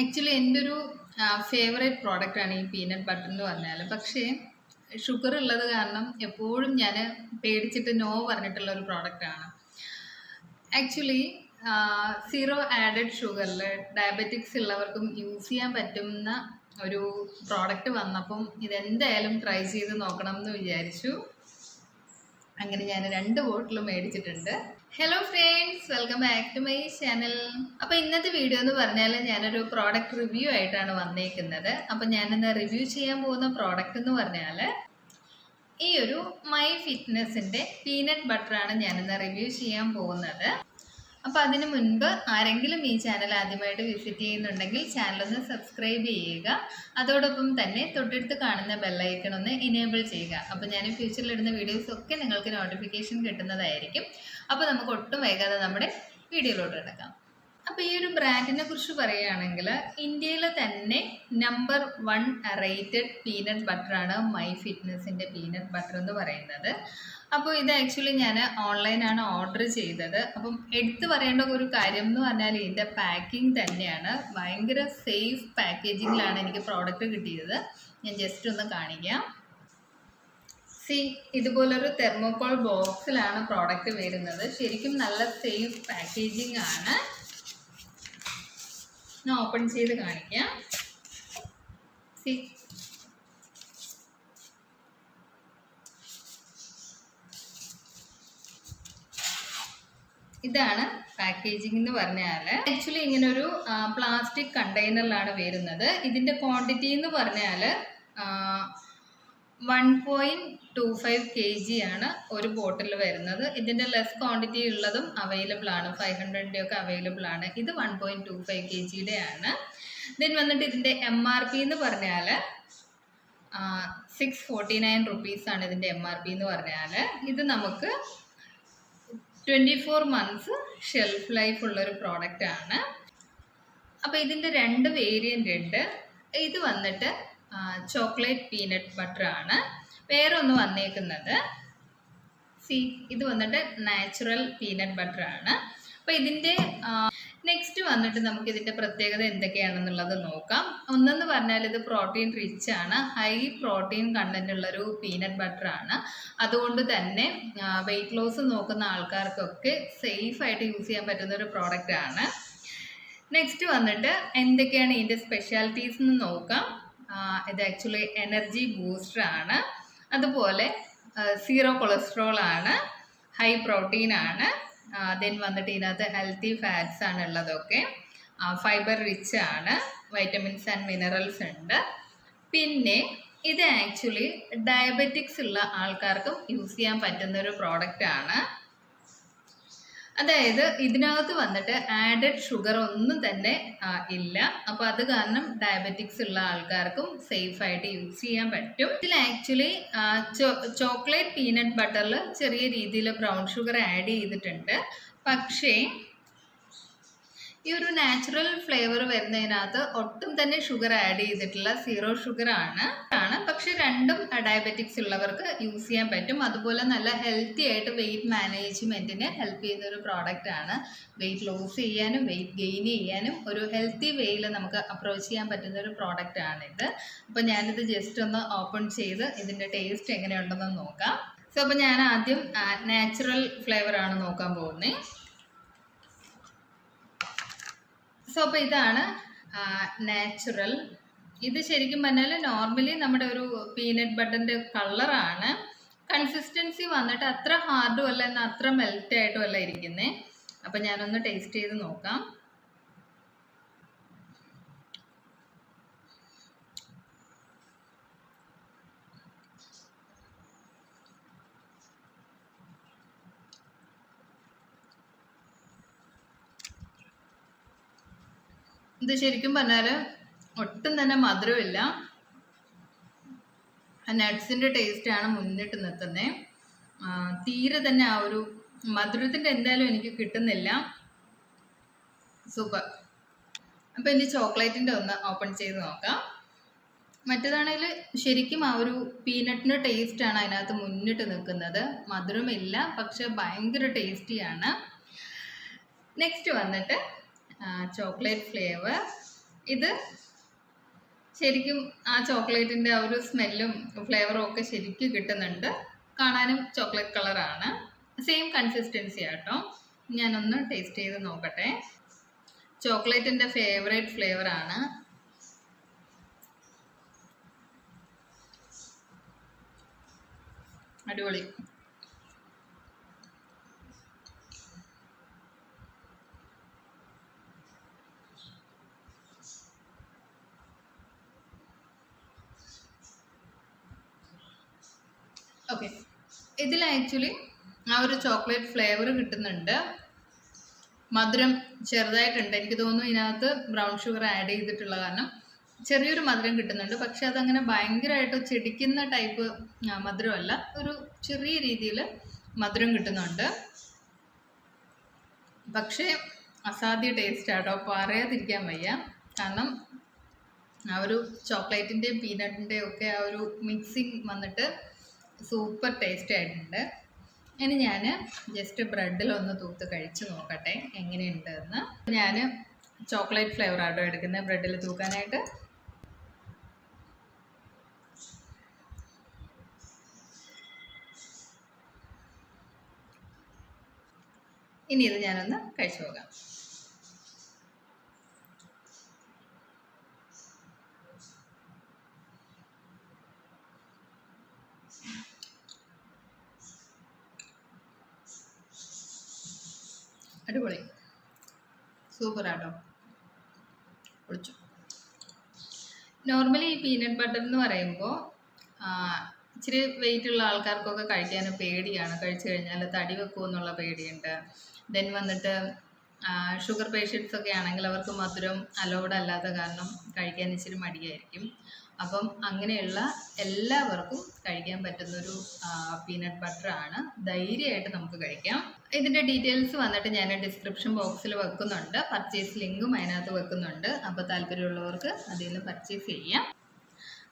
Actually എന്റെ ഒരു favourite ആണ് ഈ പീനട്ട് ബട്ടർ എന്ന് പറഞ്ഞാൽ പക്ഷേ ഷുഗർ ഉള്ളത് കാരണം എപ്പോഴും ഞാൻ പേടിച്ചിട്ട് നോ പറഞ്ഞിട്ടുള്ള ഒരു പ്രോഡക്റ്റ് ആണ്. ആക്ച്വലി സീറോ ആഡഡ് ഷുഗറിൽ ഡയബറ്റിക്സ് ഉള്ളവർക്കും യൂസ് ചെയ്യാൻ പറ്റുന്ന ഒരു പ്രോഡക്റ്റ് വന്നപ്പം ഇതെന്തായാലും ട്രൈ ചെയ്ത് നോക്കണം എന്ന് വിചാരിച്ചു. അങ്ങനെ ഞാൻ രണ്ട് ബോട്ടിൽ മേടിച്ചിട്ടുണ്ട്. Hello friends welcome back to my channel അപ്പോൾ ഇന്നത്തെ വീഡിയോ എന്ന് പറഞ്ഞാൽ ഞാനൊരു പ്രോഡക്റ്റ് റിവ്യൂ ആയിട്ടാണ് വന്നേക്കുന്നത്. അപ്പോൾ ഞാനിന്ന് റിവ്യൂ ചെയ്യാൻ പോകുന്ന പ്രോഡക്റ്റ് എന്ന് പറഞ്ഞാൽ ഈ ഒരു മൈ ഫിറ്റ്നസിന്റെ പീനട്ട് ബട്ടറാണ് ഞാനിന്ന് റിവ്യൂ ചെയ്യാൻ പോകുന്നത്. അപ്പോൾ അതിന് മുൻപ് ആരെങ്കിലും ഈ ചാനൽ ആദ്യമായിട്ട് വിസിറ്റ് ചെയ്യുന്നുണ്ടെങ്കിൽ ചാനൽ ഒന്ന് സബ്സ്ക്രൈബ് ചെയ്യുക. അതോടൊപ്പം തന്നെ തൊട്ടടുത്ത് കാണുന്ന ബെല്ലൈക്കൺ ഒന്ന് ഇനേബിൾ ചെയ്യുക. അപ്പോൾ ഞാൻ ഫ്യൂച്ചറിൽ ഇടുന്ന വീഡിയോസ് ഒക്കെ നിങ്ങൾക്ക് നോട്ടിഫിക്കേഷൻ കിട്ടുന്നതായിരിക്കും. അപ്പോൾ നമുക്ക് ഒട്ടും വൈകാതെ നമ്മുടെ വീഡിയോയിലോട്ട് കിടക്കാം. അപ്പോൾ ഈ ഒരു ബ്രാൻഡിനെ കുറിച്ച് പറയുകയാണെങ്കിൽ ഇന്ത്യയിലെ തന്നെ number one rated peanut butter ആണ് മൈ ഫിറ്റ്നസിന്റെ പീനട്ട് ബട്ടർ എന്ന് പറയുന്നത്. അപ്പോൾ ഇത് ആക്ച്വലി ഞാൻ ഓൺലൈനാണ് ഓർഡർ ചെയ്തത്. അപ്പം എടുത്തു പറയേണ്ട ഒരു കാര്യം എന്ന് പറഞ്ഞാൽ ഇതിന്റെ പാക്കിംഗ് തന്നെയാണ്. ഭയങ്കര സേഫ് പാക്കേജിങ്ങിലാണ് എനിക്ക് പ്രോഡക്റ്റ് കിട്ടിയത്. ഞാൻ ജസ്റ്റ് ഒന്ന് കാണിക്കാം. സി ഇതുപോലൊരു തെർമോകോൾ ബോക്സിലാണ് പ്രോഡക്റ്റ് വരുന്നത്. ശരിക്കും നല്ല സേഫ് പാക്കേജിംഗ് ആണ്. ഞാൻ ഓപ്പൺ ചെയ്ത് കാണിക്കാം. സി. ഇതാണ് പാക്കേജിംഗ് എന്ന് പറഞ്ഞാൽ ആക്ച്വലി ഇങ്ങനെ ഒരു പ്ലാസ്റ്റിക് കണ്ടെയ്നറിലാണ് വരുന്നത്. ഇതിന്റെ ക്വാണ്ടിറ്റി എന്ന് പറഞ്ഞാൽ one point two five K G ആണ് ഒരു ബോട്ടിൽ വരുന്നത്. ഇതിന്റെ ലെസ് ക്വാണ്ടിറ്റി ഉള്ളതും അവൈലബിൾ ആണ്. ഫൈവ് ഹൺഡ്രഡിന്റെ ഒക്കെ അവൈലബിൾ ആണ്. ഇത് one point two five K ജിയുടെ ആണ്. ദെൻ വന്നിട്ട് ഇതിന്റെ എം ആർ പി എന്ന് പറഞ്ഞാൽ സിക്സ് ഫോർട്ടി നയൻ റുപ്പീസാണ് ഇതിന്റെ എം ആർ പി എന്ന് പറഞ്ഞാൽ ഇത് നമുക്ക് twenty four months shelf life ഉള്ളൊരു പ്രോഡക്റ്റ് ആണ്. അപ്പോൾ ഇതിന്റെ രണ്ട് വേരിയന്റ് ഉണ്ട്. ഇത് വന്നിട്ട് ചോക്ലേറ്റ് പീനട്ട് ബട്ടർ ആണ്. വേറെ ഒന്ന് വന്നേക്കുന്നത്. സി ഇത് വന്നിട്ട് നാച്ചുറൽ പീനട്ട് ബട്ടർ ആണ്. അപ്പോൾ ഇതിന്റെ നെക്സ്റ്റ് വന്നിട്ട് നമുക്ക് ഇതിന്റെ പ്രത്യേകത എന്തൊക്കെയാണെന്നുള്ളത് നോക്കാം. ഒന്നെന്ന് പറഞ്ഞാൽ ഇത് പ്രോട്ടീൻ റിച്ച് ആണ്. ഹൈ പ്രോട്ടീൻ കണ്ടന്റ് ഉള്ളൊരു പീനട്ട് ബട്ടർ ആണ്. അതുകൊണ്ട് തന്നെ വെയിറ്റ് ലോസ് നോക്കുന്ന ആൾക്കാർക്കൊക്കെ സേഫ് ആയിട്ട് യൂസ് ചെയ്യാൻ പറ്റുന്ന ഒരു പ്രോഡക്റ്റ് ആണ്. നെക്സ്റ്റ് വന്നിട്ട് എന്തൊക്കെയാണ് ഇതിന്റെ സ്പെഷ്യാലിറ്റീസ് എന്ന് നോക്കാം. ഇത് ആക്ച്വലി എനർജി ബൂസ്റ്റർ ആണ്. അതുപോലെ സീറോ കൊളസ്ട്രോൾ ആണ് ഹൈ പ്രോട്ടീൻ ആണ് ദെൻ വന്നിട്ട് ഇതിനകത്ത് ഹെൽത്തി ഫാറ്റ്സ് ആണ് ഉള്ളതൊക്കെ. ഫൈബർ റിച്ച് ആണ് വൈറ്റമിൻസ് ആൻഡ് മിനറൽസ് ഉണ്ട്. പിന്നെ ഇത് ആക്ച്വലി ഡയബറ്റിക്സ് ഉള്ള ആൾക്കാർക്കും യൂസ് ചെയ്യാൻ പറ്റുന്ന ഒരു പ്രോഡക്റ്റ് ആണ്. അതായത് ഇതിനകത്ത് വന്നിട്ട് ആഡഡ് ഷുഗർ ഒന്നും തന്നെ ഇല്ല. അപ്പോൾ അത് കാരണം ഡയബറ്റിക്സ് ഉള്ള ആൾക്കാർക്കും സേഫ് ആയിട്ട് യൂസ് ചെയ്യാൻ പറ്റും. ഇതിൽ ആക്ച്വലി ചോക്ലേറ്റ് പീനട്ട് ബട്ടറിൽ ചെറിയ രീതിയിൽ ബ്രൗൺ ഷുഗർ ആഡ് ചെയ്തിട്ടുണ്ട്. പക്ഷേ ഈ ഒരു നാച്ചുറൽ ഫ്ലേവർ വരുന്നതിനകത്ത് ഒട്ടും തന്നെ ഷുഗർ ആഡ് ചെയ്തിട്ടില്ല സീറോ ഷുഗർ ആണ്. ആണ്. പക്ഷെ രണ്ടും ഡയബറ്റിക്സ് ഉള്ളവർക്ക് യൂസ് ചെയ്യാൻ പറ്റും. അതുപോലെ നല്ല ഹെൽത്തി ആയിട്ട് വെയിറ്റ് മാനേജ്മെന്റിന് ഹെൽപ്പ് ചെയ്യുന്ന ഒരു പ്രോഡക്റ്റ് ആണ്. വെയിറ്റ് ലോസ് ചെയ്യാനും വെയിറ്റ് ഗെയിൻ ചെയ്യാനും ഒരു ഹെൽത്തി വേയിൽ നമുക്ക് അപ്രോച്ച് ചെയ്യാൻ പറ്റുന്ന ഒരു പ്രോഡക്റ്റ് ആണിത്. അപ്പോൾ ഞാനിത് ജസ്റ്റ് ഒന്ന് ഓപ്പൺ ചെയ്ത് ഇതിന്റെ ടേസ്റ്റ് എങ്ങനെയുണ്ടെന്ന് നോക്കാം. സോ അപ്പോൾ ഞാൻ ആദ്യം നാച്ചുറൽ ഫ്ലേവർ ആണ് നോക്കാൻ പോകുന്നത് സോ അപ്പോൾ ഇതാണ് നാച്ചുറൽ ഇത് ശരിക്കും പറഞ്ഞാൽ നോർമലി നമ്മുടെ ഒരു പീനട്ട് ബട്ടറിന്റെ കളറാണ് കൺസിസ്റ്റൻസി വന്നിട്ട് അത്ര ഹാർഡും അല്ല എന്നാൽ അത്ര മെൽറ്റ് ആയിട്ടും അല്ല ഇരിക്കുന്നത് അപ്പം ഞാനൊന്ന് ടേസ്റ്റ് ചെയ്ത് നോക്കാം. ഇത് ശരിക്കും പറഞ്ഞാൽ ഒട്ടും തന്നെ മധുരമില്ല. നട്ട്സിന്റെ ആണ് മുന്നിട്ട് നിൽക്കുന്നത് തീരെ തന്നെ ആ ഒരു മധുരത്തിന്റെ എന്തായാലും എനിക്ക് കിട്ടുന്നില്ല. സൂപ്പർ. അപ്പോൾ ഇനി ചോക്ലേറ്റിന്റെ ഒന്ന് ഓപ്പൺ ചെയ്ത് നോക്കാം. മറ്റേതാണെങ്കിൽ ശരിക്കും ആ ഒരു പീനട്ടിന്റെ ടേസ്റ്റാണ് അതിനകത്ത് മുന്നിട്ട് നിൽക്കുന്നത്. മധുരമില്ല പക്ഷെ ഭയങ്കര ടേസ്റ്റിയാണ് നെക്സ്റ്റ് വന്നിട്ട് ചോക്ലേറ്റ് ഫ്ലേവർ ഇത് ശരിക്കും ആ ചോക്ലേറ്റിന്റെ ആ ഒരു സ്മെല്ലും ഫ്ലേവറും ഒക്കെ ശരിക്കും കിട്ടുന്നുണ്ട്. കാണാനും ചോക്ലേറ്റ് കളറാണ് സെയിം കൺസിസ്റ്റൻസി ആട്ടോ. ഞാനൊന്ന് ടേസ്റ്റ് ചെയ്ത് നോക്കട്ടെ. ചോക്ലേറ്റിന്റെ ഫേവറേറ്റ് ആണ്. അടിപൊളി. ഓക്കെ ഇതിൽ ആക്ച്വലി ആ ഒരു ചോക്ലേറ്റ് ഫ്ലേവർ കിട്ടുന്നുണ്ട്. മധുരം ചെറുതായിട്ടുണ്ട്. എനിക്ക് തോന്നുന്നു ഇതിനകത്ത് ബ്രൗൺ ഷുഗർ ആഡ് ചെയ്തിട്ടുള്ള കാരണം ചെറിയൊരു മധുരം കിട്ടുന്നുണ്ട്. പക്ഷെ അതങ്ങനെ ഭയങ്കരമായിട്ട് ചെടിക്കുന്ന ടൈപ്പ് മധുരമല്ല. ഒരു ചെറിയ രീതിയിൽ മധുരം കിട്ടുന്നുണ്ട്. പക്ഷേ അസാധ്യ ടേസ്റ്റ് ആട്ടോ പറയാതിരിക്കാൻ വയ്യ. കാരണം ആ ഒരു ചോക്ലേറ്റിന്റെയും പീനട്ടിന്റെയും ഒക്കെ ആ ഒരു മിക്സിങ് വന്നിട്ട് സൂപ്പർ ടേസ്റ്റ് ആയിട്ടുണ്ട്. ഇനി ഞാൻ ജസ്റ്റ് ബ്രെഡിലൊന്ന് തൂത്ത് കഴിച്ച് നോക്കട്ടെ എങ്ങനെയുണ്ടെന്ന്. ഞാൻ ചോക്ലേറ്റ് ഫ്ലേവർ ആട്ടോ എടുക്കുന്നത് ബ്രെഡിൽ തൂക്കാനായിട്ട്? ഇനി ഇത് ഞാനൊന്ന് കഴിച്ചു നോക്കാം. അടിപൊളി. സൂപ്പർ ആട്ടോ നോർമലി ഈ പീനട്ട് ബട്ടർ എന്ന് പറയുമ്പോൾ ഇച്ചിരി വെയിറ്റ് ഉള്ള ആൾക്കാർക്കൊക്കെ കഴിക്കാൻ പേടിയാണ്. കഴിച്ചു കഴിഞ്ഞാൽ തടി വെക്കുമോ എന്നുള്ള പേടിയുണ്ട്. ദെൻ വന്നിട്ട് ഷുഗർ പേഷ്യൻസ് ഒക്കെ ആണെങ്കിൽ അവർക്ക് മധുരം അലോഡ് അല്ലാത്ത കാരണം കഴിക്കാൻ ഇച്ചിരി മടിയായിരിക്കും. അപ്പം അങ്ങനെയുള്ള എല്ലാവർക്കും കഴിക്കാൻ പറ്റുന്ന ഒരു പീനട്ട് ബട്ടർ ആണ്. ധൈര്യമായിട്ട് നമുക്ക് കഴിക്കാം. ഇതിന്റെ ഡീറ്റെയിൽസ് വന്നിട്ട് ഞാൻ ഡിസ്ക്രിപ്ഷൻ ബോക്സിൽ വെക്കുന്നുണ്ട്. പർച്ചേസ് ലിങ്കും അതിനകത്ത് വെക്കുന്നുണ്ട്. അപ്പോൾ താല്പര്യമുള്ളവർക്ക് അതിൽ നിന്ന് പർച്ചേസ് ചെയ്യാം.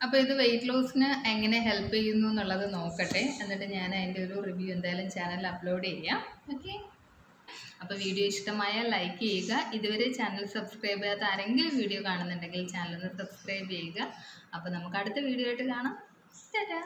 അപ്പോൾ ഇത് വെയിറ്റ് ലോസിന് എങ്ങനെ ഹെൽപ്പ് ചെയ്യുന്നു എന്നുള്ളത് നോക്കട്ടെ. എന്നിട്ട് ഞാൻ അതിന്റെ ഒരു റിവ്യൂ എന്തായാലും ചാനലിൽ അപ്ലോഡ് ചെയ്യാം. ഓക്കെ അപ്പോൾ വീഡിയോ ഇഷ്ടമായ ലൈക്ക് ചെയ്യുക. ഇതുവരെ ചാനൽ സബ്സ്ക്രൈബ് ചെയ്യാത്ത ആരെങ്കിലും വീഡിയോ കാണുന്നുണ്ടെങ്കിൽ ചാനൽ ഒന്ന് സബ്സ്ക്രൈബ് ചെയ്യുക. അപ്പോൾ നമുക്ക് അടുത്ത വീഡിയോ ആയിട്ട് കാണാം. ടാറ്റാ